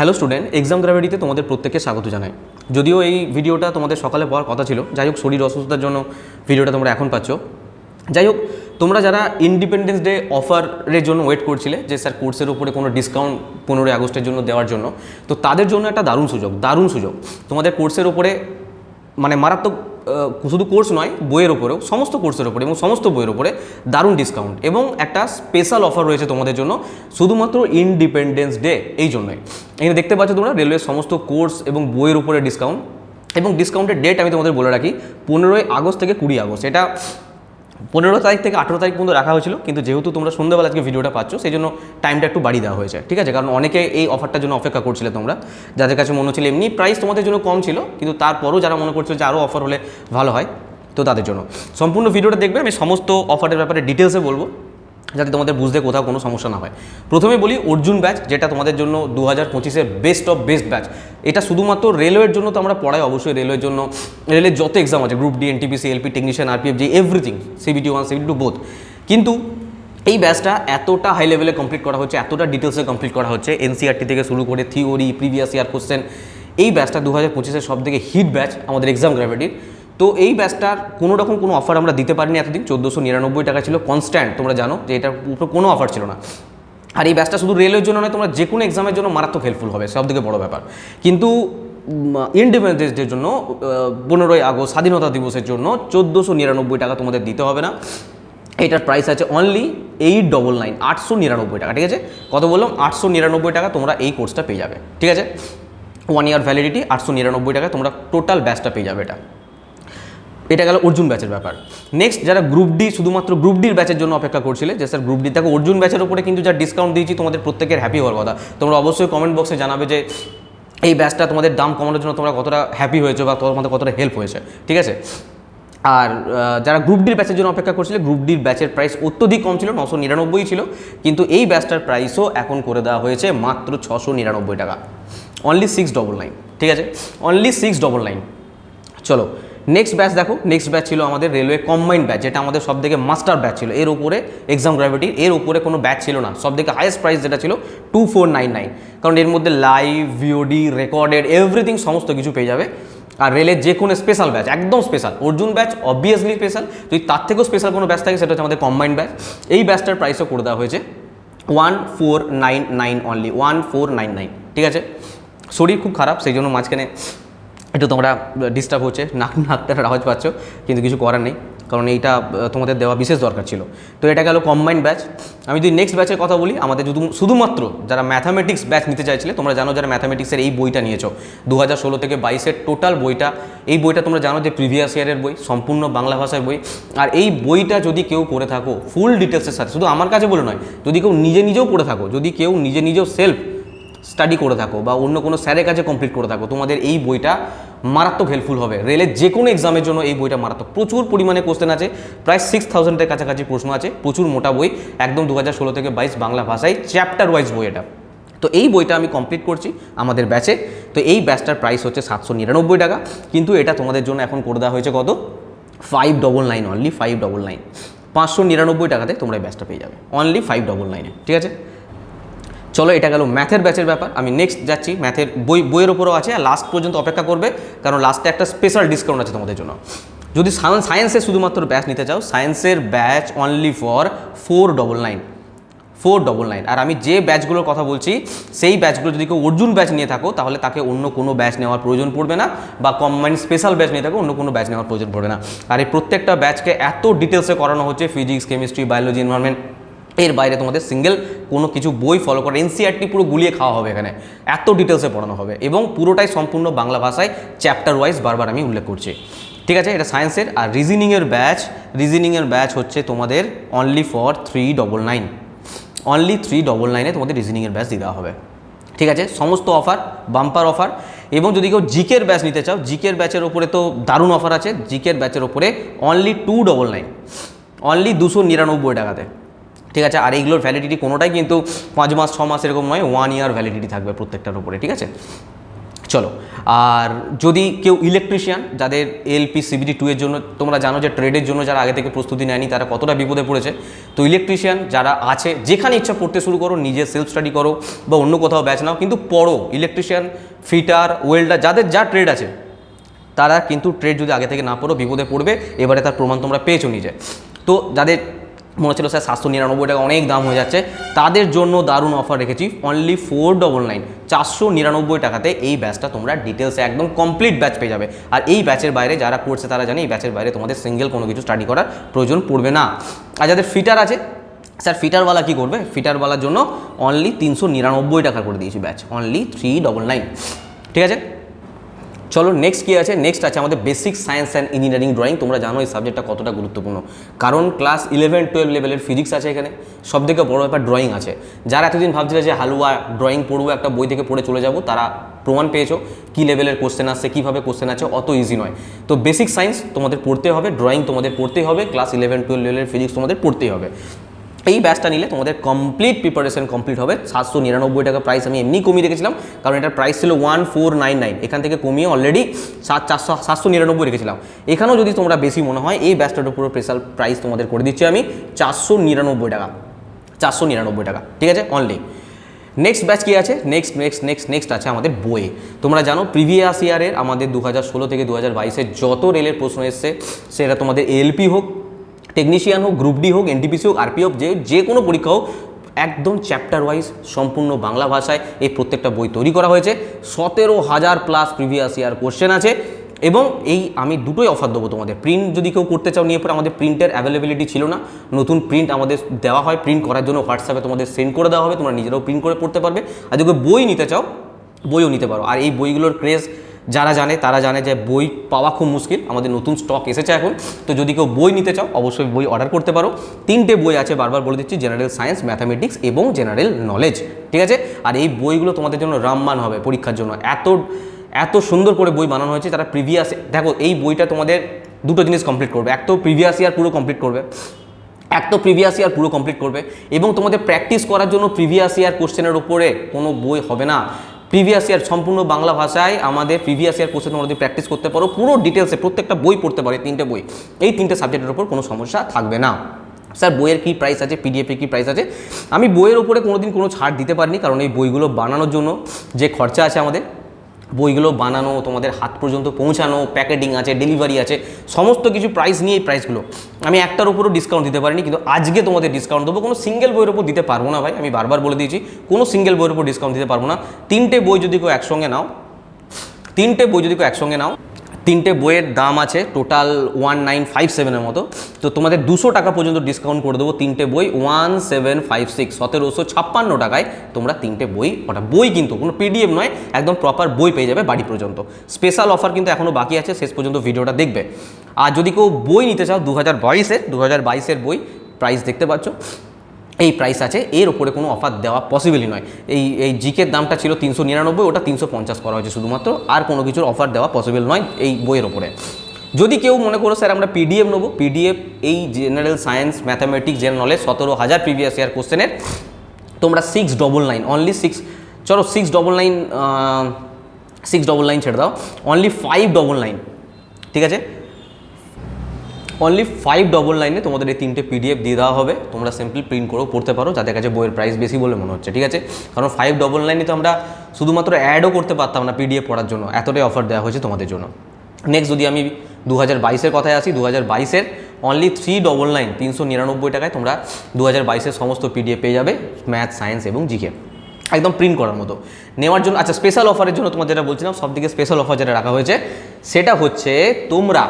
Hello student exam গ্র্যাভিটিতে তোমাদের প্রত্যেককে স্বাগত জানাই। যদিও এই ভিডিওটা তোমাদের সকালে পাওয়ার কথা ছিল, যাই হোক শরীর অসুস্থতার জন্য ভিডিওটা তোমরা এখন পাচ্ছ। যাই হোক, তোমরা যারা ইন্ডিপেন্ডেন্স ডে অফারের জন্য ওয়েট করছিলে, যে স্যার কোর্সের উপরে কোনো ডিসকাউন্ট পনেরোই আগস্টের জন্য দেওয়ার জন্য, তো তাদের জন্য একটা দারুণ সুযোগ দারুণ সুযোগ। তোমাদের কোর্সের উপরে মানে মারাত্মক শুধু কোর্স নয়, বইয়ের ওপরেও সমস্ত কোর্সের ওপরে এবং সমস্ত বইয়ের ওপরে দারুণ ডিসকাউন্ট এবং একটা স্পেশাল অফার রয়েছে তোমাদের জন্য, শুধুমাত্র ইন্ডিপেন্ডেন্স ডে এই জন্যই। এখানে দেখতে পাচ্ছ তোমরা রেলওয়ের সমস্ত কোর্স এবং বইয়ের উপরে ডিসকাউন্ট এবং ডিসকাউন্টের ডেট আমি তোমাদের বলে রাখি, পনেরোই আগস্ট থেকে কুড়ি আগস্ট। এটা পনেরো তারিখ থেকে আঠেরো তারিখ পর্যন্ত রাখা হয়েছিল, কিন্তু যেহেতু তোমরা সন্ধ্যাবেলা আজকে ভিডিওটা পাচ্ছ, সেই জন্য টাইমটা একটু বাড়িয়ে দেওয়া হয়েছে, ঠিক আছে? কারণ অনেকে এই অফারটার জন্য অপেক্ষা করছিলে তোমরা। যাদের কাছে মনে হচ্ছিল এমনি প্রাইস তোমাদের জন্য কম ছিল, কিন্তু তারপরও যারা মনে করছিল যে আরও অফার হলে ভালো হয়, তো তাদের জন্য। সম্পূর্ণ ভিডিওটা দেখবে, আমি সমস্ত অফারের ব্যাপারে ডিটেলসে বলব। যাতে তোমাদের বুঝতে কোথাও কোনো সমস্যা না হয়। প্রথমে বলি, অর্জুন ব্যাচ যেটা তোমাদের জন্য দু হাজার পঁচিশের বেস্ট অফ বেস্ট ব্যাচ এটা শুধুমাত্র রেলওয়ের জন্য তো আমরা পড়াই, অবশ্যই রেলওয়ের জন্য। রেলের যত এক্সাম আছে group D NTPC LP technician RPF G everything CBT one CBT two both কিন্তু এই ব্যাচটা এতটা হাই লেভেলে কমপ্লিট করা হচ্ছে, এতটা ডিটেলসে কমপ্লিট করা হচ্ছে এনসিআরটি থেকে শুরু করে থিওরি প্রিভিয়াস ইয়ার কোশ্চেন এই ব্যাচটা দু হাজার পঁচিশের সব থেকে হিট ব্যাচ আমাদের এক্সাম গ্র্যাভিটির তো এই ব্যাচটার কোনো রকম কোনো অফার আমরা দিতে পারিনি এতদিন, চোদ্দোশো নিরানব্বই টাকা ছিল কনস্ট্যান্ট তোমরা জানো যে এটার উপর কোনো অফার ছিল না। আর এই ব্যাচটা শুধু রেলের জন্য নয়, তোমরা যে কোনো এক্সামের জন্য মারাত্মক হেল্পফুল হবে, সব থেকে বড় ব্যাপার। কিন্তু ইন্ডিপেন্ডেন্স ডের জন্য পনেরোই আগস্ট, স্বাধীনতা দিবসের জন্য চোদ্দোশো নিরানব্বই টাকা তোমাদের দিতে হবে না। এটার প্রাইস আছে অনলি এইট ডবল নাইন আটশো নিরানব্বই টাকা, ঠিক আছে? কত বললাম? আটশো নিরানব্বই টাকা তোমরা এই কোর্সটা পেয়ে যাবে, ঠিক আছে? ওয়ান ইয়ার ভ্যালিডিটি আটশো নিরানব্বই টাকা তোমরা টোটাল ব্যাচটা পেয়ে যাবে এটা। এটা গেল অর্জুন ব্যাচের ব্যাপার। নেক্সট যারা গ্রুপ ডি শুধুমাত্র গ্রুপ ডির ব্যাচের জন্য অপেক্ষা করছিলে, যে স্যার গ্রুপ ডি দেখো অর্জুন ব্যাচের উপরে কিন্তু যা ডিসকাউন্ট দিয়েছি, তোমাদের প্রত্যেকের হ্যাপি হওয়ার কথা। তোমরা অবশ্যই কমেন্ট বক্সে জানাবে যে, এই ব্যাচটা তোমাদের দাম কমানোর জন্য তোমরা কতটা হ্যাপি হয়েছে বা তোমাদের কতটা হেল্প হয়েছে, ঠিক আছে? আর যারা গ্রুপ ডির ব্যাচের জন্য অপেক্ষা করছিলে গ্রুপ ডির ব্যাচের প্রাইস অত্যধিক কম ছিল নশো নিরানব্বই ছিল, কিন্তু এই ব্যাচটার প্রাইসও এখন করে দেওয়া হয়েছে মাত্র ছশো নিরানব্বই টাকা। অনলি সিক্স ডবল নাইন ঠিক আছে? অনলি সিক্স ডবল নাইন চলো নেক্সট ব্যাচ দেখো নেক্সট ব্যাচ ছিল আমাদের রেলওয়ে কম্বাইন্ড ব্যাচ যেটা আমাদের সব থেকে মাস্টার ব্যাচ ছিল। এর উপরে এক্সাম গ্র্যাভিটি এর উপরে কোনো ব্যাচ ছিল না। সব থেকে হাইয়েস্ট প্রাইস যেটা ছিল টু ফোর নাইন নাইন কারণ এর মধ্যে লাইভ ভিওডি রেকর্ডেড এভরিথিং সমস্ত কিছু পেয়ে যাবে। আর রেলের যে কোনো স্পেশাল ব্যাচ একদম special Arjun batch obviously special যদি তার থেকেও স্পেশাল কোনো ব্যাচ থাকে, সেটা হচ্ছে আমাদের কম্বাইন্ড ব্যাচ এই ব্যাচটার প্রাইসও করে দেওয়া হয়েছে one four nine nine only one four nine nine ঠিক আছে? শরীর খুব খারাপ, সেই জন্য মাঝখানে একটু তোমরা ডিস্টার্ব হচ্ছে। নাক নাকটার আওয়াজ পাচ্ছ, কিন্তু কিছু করার নেই, কারণ এইটা তোমাদের দেওয়া বিশেষ দরকার ছিল। তো এটা গেল কম্বাইন্ড ব্যাচ আমি যদি নেক্সট ব্যাচের কথা বলি, আমাদের শুধু শুধুমাত্র যারা ম্যাথামেটিক্স ব্যাচ নিতে চাইছিলে, তোমরা জানো যারা ম্যাথামেটিক্সের এই বইটা নিয়েছো। দু হাজার ষোলো থেকে বাইশের টোটাল বইটা, এই বইটা তোমরা জানো যে প্রিভিয়াস ইয়ারের বই, সম্পূর্ণ বাংলা ভাষার বই। আর এই বইটা যদি কেউ করে থাকো ফুল ডিটেলসের সাথে, শুধু আমার কাছে বলে নয়, যদি কেউ নিজে নিজেও করে থাকো, যদি কেউ নিজে নিজেও সেলফ স্টাডি করে থাকো বা অন্য কোনো স্যারের কাছে কমপ্লিট করে থাকো, তোমাদের এই বইটা মারাত্মক হেল্পফুল হবে। রেলের যে কোনো এক্সামের জন্য এই বইটা মারাত্মক। প্রচুর পরিমাণে কোশ্চেন আছে, প্রায় সিক্স থাউজেন্ডের কাছাকাছি প্রশ্ন আছে, প্রচুর মোটা বই, একদম দু হাজার ষোলো থেকে বাইশ বাংলা ভাষায় চ্যাপ্টার ওয়াইজ বই এটা। তো এই বইটা আমি কমপ্লিট করছি আমাদের ব্যাচে তো এই ব্যাচটার প্রাইস হচ্ছে সাতশো নিরানব্বই টাকা। কিন্তু এটা তোমাদের জন্য এখন করে দেওয়া হয়েছে কত? Five double nine only five double nine পাঁচশো নিরানব্বই টাকাতে তোমরা এই ব্যাচটা পেয়ে যাবে। অনলি ফাইভ ডবল নাইনে ঠিক আছে? চলো, এটা গেল ম্যাথের ব্যাচের ব্যাপার। আমি নেক্সট যাচ্ছি ম্যাথের বই, বইয়ের ওপরও আছে, আর লাস্ট পর্যন্ত অপেক্ষা করবে, কারণ লাস্টে একটা স্পেশাল ডিসকাউন্ট আছে তোমাদের জন্য। যদি সায়েন্সের শুধুমাত্র ব্যাচ নিতে চাও সায়েন্সের batch only for four double nine four double nine আর আমি যে ব্যাচগুলোর কথা বলছি, সেই ব্যাচগুলো যদি কেউ অর্জুন ব্যাচ নিয়ে থাকো, তাহলে তাকে অন্য কোনো ব্যাচ নেওয়ার প্রয়োজন পড়বে না, বা কম্বাইন্ড স্পেশাল ব্যাচ নিয়ে থাকো, অন্য কোনো ব্যাচ নেওয়ার প্রয়োজন পড়বে না। আর এই প্রত্যেকটা ব্যাচকে এত ডিটেলসে করানো হচ্ছে ফিজিক্স কেমিস্ট্রি বায়োলজি এনভায়রনমেন্ট এর বাইরে তোমাদের সিঙ্গেল কোনো কিছু বই ফলো করে এনসিআরটি পুরো গুলিয়ে খাওয়া হবে এখানে। এত ডিটেলসে পড়ানো হবে এবং পুরোটাই সম্পূর্ণ বাংলা ভাষায় চ্যাপ্টার ওয়াইজ বারবার আমি উল্লেখ করছি। ঠিক আছে, এটা সায়েন্সের আর রিজনিংয়ের ব্যাচ রিজনিংয়ের ব্যাচ হচ্ছে তোমাদের only for three double nine only three double নাইনে তোমাদের রিজনিংয়ের ব্যাচ দিয়ে দেওয়া হবে। ঠিক আছে, সমস্ত অফার বাম্পার অফার এবং যদি কেউ জিকের ব্যাচ নিতে চাও জিকের ব্যাচের ওপরে তো দারুণ অফার আছে। জিকের ব্যাচের ওপরে only two double nine only দুশো নিরানব্বই টাকাতে। ঠিক আছে? আর এইগুলোর ভ্যালিডিটি কোনোটাই কিন্তু পাঁচ মাস, ছ মাস এরকম নয় ওয়ান ইয়ার ভ্যালিডিটি থাকবে প্রত্যেকটার উপরে, ঠিক আছে? চলো, আর যদি কেউ ইলেকট্রিশিয়ান যাদের এলপি সিবিডি টু এর জন্য, তোমরা জানো যে ট্রেডের জন্য যারা আগে থেকে প্রস্তুতি নেয়নি, তারা কতটা বিপদে পড়েছে? তো ইলেকট্রিশিয়ান যারা আছে, যেখানে ইচ্ছা পড়তে শুরু করো, নিজে সেলফ স্টাডি করো বা অন্য কোথাও ব্যাচ নাও, কিন্তু পড়ো। ইলেকট্রিশিয়ান ফিটার ওয়েল্ডার যাদের যা ট্রেড আছে, তারা কিন্তু ট্রেড যদি আগে থেকে না পড়ো, বিপদে পড়বে, এবারে তার প্রমাণ তোমরা পেয়েছ নিজে। তো যাদের মনে হচ্ছিল, স্যার, সাতশো নিরানব্বই টাকা অনেক দাম হয়ে যাচ্ছে। তাদের জন্য দারুণ অফার রেখেছি। অনলি ফোর ডবল নাইন চারশো নিরানব্বই টাকাতে এই ব্যাচটা তোমরা ডিটেলসে একদম কমপ্লিট ব্যাচ পেয়ে যাবে। আর এই ব্যাচের বাইরে যারা করছে, তারা জানে এই ব্যাচের বাইরে তোমাদের সিঙ্গেল কোনো কিছু স্টাডি করার প্রয়োজন পড়বে না। আর যাদের ফিটার আছে, স্যার ফিটারওয়ালা কী করবে? ফিটারওয়ালার জন্য অনলি তিনশো নিরানব্বই টাকা করে দিয়েছি batch only three double nine ঠিক আছে? চলো নেক্সট কী আছে? নেক্সট আছে আমাদের basic science and engineering drawing তোমরা জানো এই সাবজেক্টটা কতটা গুরুত্বপূর্ণ। কারণ ক্লাস ইলেভেন টুয়েলভ লেভেলের ফিজিক্স আছে এখানে। সব থেকে বড় ব্যাপার ড্রয়িং আছে। যারা এতদিন ভাবছিল যে হালুয়া ড্রয়িং পড়ব, একটা বই থেকে পড়ে চলে যাব, তারা প্রমাণ পেয়েছ। কী লেভেলের কোশ্চেন আসছে, কীভাবে কোশ্চেন আছে, অত ইজি নয়। তো বেসিক সায়েন্স তোমাদের পড়তে হবে ড্রয়িং তোমাদের পড়তেই হবে ক্লাস ইলেভেন টুয়েলভ লেভেলের ফিজিক্স তোমাদের পড়তেই হবে। এই ব্যাচটা নিলে তোমাদের কমপ্লিট প্রিপারেশন কমপ্লিট হবে। সাতশো নিরানব্বই টাকা প্রাইস আমি এমনি কমিয়ে রেখেছিলাম, কারণ এটার প্রাইস ছিল ওয়ান ফোর নাইন নাইন এখান থেকে কমিয়ে অলরেডি সাত চারশো সাতশো নিরানব্বই রেখেছিলাম। এখানেও যদি তোমরা বেশি মনে হয়, এই ব্যাচটার উপরে স্পেশাল প্রাইস তোমাদের করে দিচ্ছি আমি চারশো নিরানব্বই টাকা। চারশো নিরানব্বই টাকা, ঠিক আছে? অনলি নেক্সট ব্যাচ কী আছে? নেক্সট নেক্সট নেক্সট নেক্সট আছে আমাদের বই তোমরা জানো প্রিভিয়াস ইয়ারের আমাদের দু হাজার ষোলো থেকে দু হাজার বাইশের যত রেলের প্রশ্ন এসছে, সেটা তোমাদের এলপি হোক টেকনিশিয়ান হোক গ্রুপ ডি হোক এনটিপিসি হোক আরপি হোক, যে যে কোনো পরীক্ষা হোক, একদম চ্যাপ্টার ওয়াইজ সম্পূর্ণ বাংলা ভাষায় এই প্রত্যেকটা বই তৈরি করা হয়েছে। সতেরো হাজার প্লাস প্রিভিয়াস ইয়ার কোশ্চেন আছে এবং এই আমি দুটোই অফার দেবো তোমাদের। প্রিন্ট যদি কেউ করতে চাও, নিয়ে পরে আমাদের প্রিন্টের অ্যাভেলেবিলিটি ছিল না। নতুন প্রিন্ট আমাদের দেওয়া হয় প্রিন্ট করার জন্য হোয়াটসঅ্যাপে তোমাদের সেন্ড করে দেওয়া হবে, তোমরা নিজেরাও প্রিন্ট করে পড়তে পারবে। আর যদি বই নিতে চাও, বইও নিতে পারো। আর এই বইগুলোর ক্রেজ যারা জানে, তারা জানে যে বই পাওয়া খুব মুশকিল। আমাদের নতুন স্টক এসেছে এখন। তো যদি কেউ বই নিতে চাও, অবশ্যই বই অর্ডার করতে পারো। তিনটে বই আছে বারবার বলে দিচ্ছি জেনারেল সায়েন্স ম্যাথামেটিক্স এবং জেনারেল নলেজ ঠিক আছে? আর এই বইগুলো তোমাদের জন্য রামমান হবে পরীক্ষার জন্য। এত এত সুন্দর করে বই বানানো হয়েছে তারা প্রিভিয়াস দেখো, এই বইটা তোমাদের দুটো জিনিস কমপ্লিট করবে। এক তো প্রিভিয়াস ইয়ার পুরো কমপ্লিট করবে। এক তো প্রিভিয়াস ইয়ার পুরো কমপ্লিট করবে। এবং তোমাদের প্র্যাকটিস করার জন্য প্রিভিয়াস ইয়ার কোশ্চেনের উপরে কোনো বই হবে না। প্রিভিয়াস ইয়ার সম্পূর্ণ বাংলা ভাষায় আমাদের প্রিভিয়াস ইয়ার কোশ্চেন তোমরা যদি প্র্যাকটিস করতে পারো, পুরো ডিটেলসে প্রত্যেকটা বই পড়তে পারো তিনটে বই। এই তিনটে সাবজেক্টের উপর কোনো সমস্যা থাকবে না। স্যার, বইয়ের কী প্রাইস আছে? পিডিএফের কী প্রাইস আছে? আমি বইয়ের উপরে কোনোদিন কোনো ছাড় দিতে পারিনি, কারণ এই বইগুলো বানানোর জন্য যে খরচা আছে আমাদের বইগুলো বানানো, তোমাদের হাত পর্যন্ত পৌঁছানো, প্যাকেটিং আছে, ডেলিভারি আছে, সমস্ত কিছু প্রাইস নিয়ে এই প্রাইসগুলো আমি একটার উপরও ডিসকাউন্ট দিতে পারিনি, কিন্তু আজকে তোমাদের ডিসকাউন্ট দেবো। কোনো সিঙ্গেল বইয়ের উপর দিতে পারব না ভাই, আমি বারবার বলে দিয়েছি, কোনো সিঙ্গেল বইয়ের উপর ডিসকাউন্ট দিতে পারব না। তিনটে বই যদি কেউ একসঙ্গে নাও, তিনটে বই যদি কেউ একসঙ্গে নাও তিনটে বইয়ের দাম আছে টোটাল ওয়ান নাইন ফাইভ সেভেনের মতো। তো তোমাদের দুশো টাকা পর্যন্ত ডিসকাউন্ট করে দেবো তিনটে বই ওয়ান সেভেন ফাইভ সিক্স সতেরোশো ছাপ্পান্ন টাকায় তোমরা তিনটে বই, ওটা বই কিন্তু, কোনো পিডিএফ নয়, একদম প্রপার বই পেয়ে যাবে বাড়ি পর্যন্ত। স্পেশাল অফার কিন্তু এখনও বাকি আছে, শেষ পর্যন্ত ভিডিওটা দেখবে। আর যদি কেউ বই নিতে চাও দু হাজার বাইশের দু হাজার বাইশের বই প্রাইস দেখতে পাচ্ছ। এই প্রাইস আছে, এর উপরে কোনো অফার দেওয়া পসিবলই নয়। এই এই জিকের দামটা ছিল তিনশো নিরানব্বই, ওটা তিনশো পঞ্চাশ করা হয়েছে শুধুমাত্র, আর কোনো কিছুর অফার দেওয়া পসিবল নয় এই বইয়ের ওপরে যদি কেউ মনে করো, স্যার, আমরা পিডিএফ নেব। পিডিএফ এই general science mathematics general knowledge সতেরো হাজার প্রিভিয়াস ইয়ার কোশ্চেনের তোমরা six double nine only six চলো six double nine six double nine ছেড়ে দাও। অনলি ফাইভ ডবল নাইন ঠিক আছে? অনলি ফাইভ ডবল নাইনে তোমাদের এই তিনটে পিডিএফ দিয়ে দেওয়া হবে। তোমরা সিম্পল প্রিন্ট করেও পড়তে পারো। যাদের কাছে বইয়ের প্রাইস বেশি বলে মনে হচ্ছে, ঠিক আছে? কারণ ফাইভ ডবল লাইনে তো আমরা শুধুমাত্র অ্যাডও করতে পারতাম না পিডিএফ পড়ার জন্য। এতটাই অফার দেওয়া হয়েছে তোমাদের জন্য। নেক্সট যদি আমি দু হাজার বাইশের কথায় আসি দু হাজার বাইশের অনলি থ্রি ডবল নাইন তিনশো নিরানব্বই টাকায় তোমরা দু হাজার বাইশের সমস্ত পিডিএফ পেয়ে যাবে ম্যাথ সায়েন্স এবং জিকে একদম প্রিন্ট করার মতো। নেওয়ার জন্য আচ্ছা স্পেশাল অফারের জন্য তোমার যেটা বলছিলাম সব থেকে স্পেশাল অফার যেটা রাখা হয়েছে, সেটা হচ্ছে তোমরা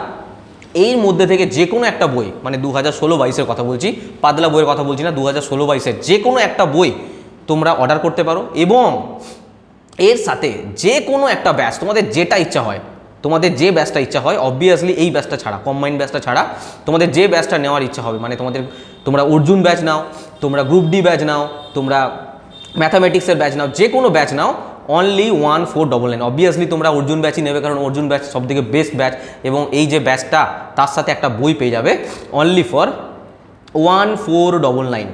এর মধ্যে থেকে যে কোনো একটা বই মানে দু হাজার ষোলো বাইশের কথা বলছি, পাতলা বইয়ের কথা বলছি না দু হাজার ষোলো বাইশের যে কোনো একটা বই তোমরা অর্ডার করতে পারো এবং এর সাথে যে কোনো একটা ব্যাচ তোমাদের যেটা ইচ্ছা হয়, তোমাদের যে ব্যাচটা ইচ্ছা হয় অবভিয়াসলি এই ব্যাচটা ছাড়া কম্বাইন ব্যাচটা ছাড়া, তোমাদের যে ব্যাচটা নেওয়ার ইচ্ছা হবে মানে তোমাদের, তোমরা অর্জুন ব্যাচ নাও, তোমরা গ্রুপ ডি ব্যাচ নাও, তোমরা ম্যাথামেটিক্সের ব্যাচ নাও যে কোনো ব্যাচ নাও only one four double nine obviously তোমরা অর্জুন ব্যাচই নেবে, কারণ অর্জুন ব্যাচ সব থেকে বেস্ট ব্যাচ এবং এই যে ব্যাচটা তার সাথে একটা বই পেয়ে যাবে only for one four double nine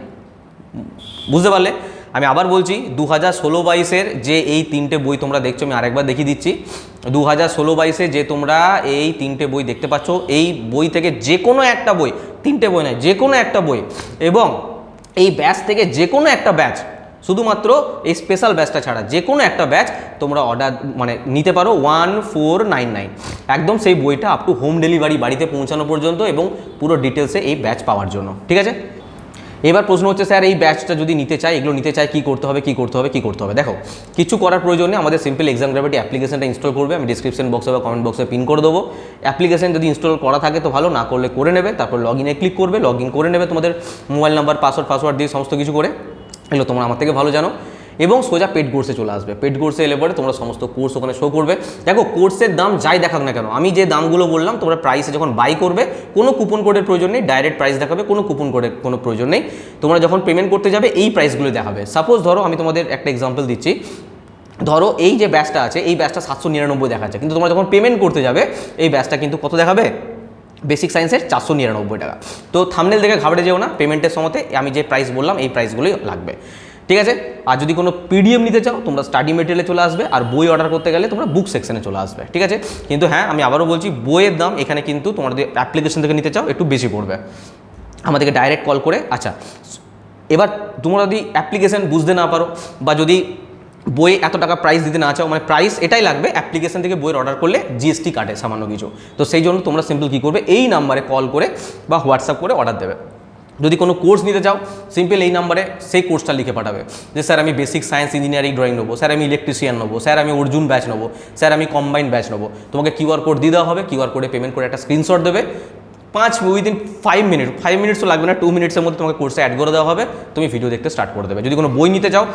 বুঝতে পারলে? আমি আবার বলছি দু হাজার ষোলো বাইশের যে এই তিনটে বই তোমরা দেখছ, আমি আরেকবার দেখিয়ে দিচ্ছি। দু হাজার ষোলো বাইশে যে তোমরা এই তিনটে বই দেখতে পাচ্ছ, এই বই থেকে যে কোনো একটা বই, তিনটে বই নয় যে কোনো একটা বই, এবং এই ব্যাচ থেকে যে কোনো একটা ব্যাচ শুধুমাত্র এই স্পেশাল ব্যাচটা ছাড়া যে কোনো একটা ব্যাচ তোমরা অর্ডার মানে নিতে পারো ওয়ান ফোর নাইন নাইন একদম সেই বইটা আপ টু হোম ডেলিভারি বাড়িতে পৌঁছানো পর্যন্ত এবং পুরো ডিটেলসে এই ব্যাচ পাওয়ার জন্য, ঠিক আছে? এবার প্রশ্ন হচ্ছে, স্যার, এই ব্যাচটা যদি নিতে চাই, এগুলো নিতে চাই, কী করতে হবে, কী করতে হবে, কী করতে হবে? দেখো, কিছু করার প্রয়োজন নেই, আমাদের সিম্পল এক্সাম গ্রাভিটি অ্যাপ্লিকেশনটা ইনস্টল করবে, আমি ডিসক্রিপশন বক্সে বা কমেন্ট বক্সে পিন করে দেবো। অ্যাপ্লিকেশন যদি ইনস্টল করা থাকে তো ভালো, না করলে করে নেবে, তারপর লগ ইনে ক্লিক করবে লগ ইন করে নেবে তোমাদের মোবাইল নাম্বার পাসওয়ার্ড পাসওয়ার্ড দিয়ে সমস্ত কিছু করে। এগুলো তোমরা আমার থেকে ভালো জানো। এবং সোজা পেড কোর্সে চলে আসবে। পেড কোর্সে এলে পরে তোমরা সমস্ত কোর্স ওখানে শো করবে। দেখো কোর্সের দাম যাই দেখাক না কেন, আমি যে দামগুলো বললাম, তোমরা প্রাইসে যখন বাই করবে, কোনো কুপন কোডের প্রয়োজন নেই ডাইরেক্ট প্রাইস দেখাবে, কোনো কুপন কোডের কোনো প্রয়োজন নেই। তোমরা যখন পেমেন্ট করতে যাবে, এই প্রাইসগুলো দেখাবে। সাপোজ ধরো, আমি তোমাদের একটা এক্সাম্পল দিচ্ছি। ধরো, এই যে ব্যাচটা আছে, এই ব্যাচটা সাতশো নিরানব্বই দেখাচ্ছে। কিন্তু তোমরা যখন পেমেন্ট করতে যাবে, এই ব্যাচটা কিন্তু কত দেখাবে? বেসিক সায়েন্সের চারশো নিরানব্বই টাকা। তো থামনেল দেখে ঘাবড়ে যেও না, পেমেন্টের সময়তে আমি যে প্রাইস বললাম, এই প্রাইসগুলোই লাগবে। ঠিক আছে? আর যদি কোনো পিডিএম নিতে চাও, তোমরা স্টাডি মেটেরিয়ালে চলে আসবে, আর বই অর্ডার করতে গেলে তোমরা বুক সেকশনে চলে আসবে। ঠিক আছে? কিন্তু হ্যাঁ আমি আবারও বলছি, বইয়ের দাম এখানে কিন্তু তোমরা যদি অ্যাপ্লিকেশন থেকে নিতে চাও, একটু বেশি পড়বে। আমাদেরকে ডাইরেক্ট কল করে আচ্ছা এবার তোমরা যদি অ্যাপ্লিকেশন বুঝতে না পারো, বা যদি বই এত টাকা প্রাইস দিতে না চাও মানে প্রাইস এটাই লাগবে অ্যাপ্লিকেশন থেকে বইয়ের অর্ডার করলে জিএসটি কাটে সামান্য কিছু। তো সেই জন্য তোমরা সিম্পল কী করবে, এই নাম্বারে কল করে বা হোয়াটসঅ্যাপ করে অর্ডার দেবে। যদি কোনো কোর্স নিতে চাও সিম্পল এই নাম্বারে সেই কোর্সটা লিখে পাঠাবে। যে, স্যার, আমি বেসিক সায়েন্স ইঞ্জিনিয়ারিং ড্রয়িং নেব, স্যার, আমি ইলেকট্রিশিয়ান নেব, স্যার, আমি অর্জুন ব্যাচ নেব, স্যার, আমি কম্বাইন্ড ব্যাচ নেব। তোমাকে কিউআর কোড দিয়ে দেওয়া হবে কিউআর কোডে পেমেন্ট করে একটা স্ক্রিনশট দেবে। পাঁচ উইদিন ফাইভ মিনিট ফাইভ মিনিটসও লাগবে না টু মিনিটসের মধ্যে তোমাকে কোর্সে অ্যাড করে দেওয়া হবে, তুমি ভিডিও দেখতে স্টার্ট করে দেবে। যদি কোনো বই নিতে চাও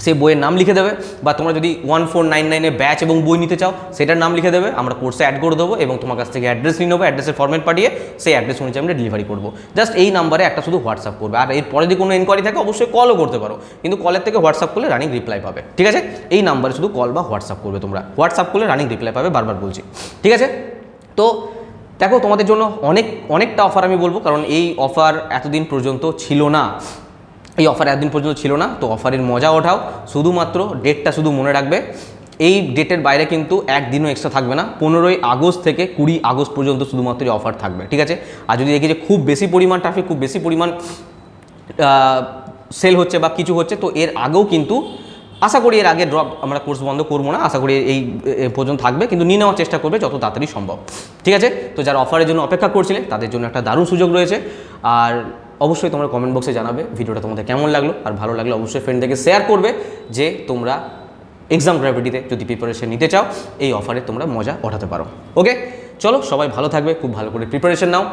সেই বইয়ের নাম লিখে দেবে বা তোমরা যদি ওয়ান ফোর নাইন নাইনে ব্যাচ এবং বই নিতে চাও, সেটার নাম লিখে দেবে। আমরা কোর্সে অ্যাড করে দেবো এবং তোমার কাছ থেকে অ্যাড্রেস নিয়ে নেব অ্যাড্রেসের ফর্মেট পাঠিয়ে সেই অ্যাড্রেস অনুযায়ী আমরা ডেলিভারি করব। জাস্ট এই নাম্বারে একটা শুধু হোয়াটসঅ্যাপ করবে। আর এরপরে যদি কোনো এনকোয়ারি থাকে, অবশ্যই কলও করতে পারো। কিন্তু কলের থেকে হোয়াটসঅ্যাপ করলে রানিং রিপ্লাই পাবে। ঠিক আছে? এই নাম্বারে শুধু কল বা হোয়াটসঅ্যাপ করবে তোমরা। হোয়াটসঅ্যাপ করলে রানিং রিপ্লাই পাবে, বারবার বলছি। ঠিক আছে? তো দেখো, তোমাদের জন্য অনেক, অনেকটা অফার আমি বলব। কারণ এই অফার এতদিন পর্যন্ত ছিল না। এই অফার এতদিন পর্যন্ত ছিল না, তো অফারের মজা ওঠাও। শুধুমাত্র ডেটটা শুধু মনে রাখবে। এই ডেটের বাইরে কিন্তু একদিনও এক্সট্রা থাকবে না। পনেরোই আগস্ট থেকে কুড়ি আগস্ট পর্যন্ত শুধুমাত্র এই অফার থাকবে, ঠিক আছে? আর যদি দেখি যে খুব বেশি পরিমাণ ট্রাফিক খুব বেশি পরিমাণ সেল হচ্ছে বা কিছু হচ্ছে, তো এর আগেও কিন্তু আশা করি এর আগে ড্রপ আমরা কোর্স বন্ধ করব না। আশা করি এই পর্যন্ত থাকবে, কিন্তু নিয়ে নেওয়ার চেষ্টা করবে যত তাড়াতাড়ি সম্ভব, ঠিক আছে? তো যারা অফারের জন্য অপেক্ষা করছিলে তাদের জন্য একটা দারুণ সুযোগ রয়েছে। আর অবশ্যই তোমরা কমেন্ট বক্সে জানাবে ভিডিওটা তোমাদের কেমন লাগল আর ভালো লাগলে অবশ্যই ফ্রেন্ডদেরকে শেয়ার করবে যে তোমরা এক্সাম গ্র্যাভিটিতে যদি প্রিপারেশন নিতে চাও, এই অফারে তোমরা মজা ওঠাতে পারো। ওকে চলো, সবাই ভালো থাকবে, খুব ভালো করে প্রিপারেশন নাও।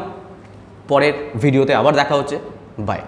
পরের ভিডিওতে আবার দেখা হচ্ছে। বাই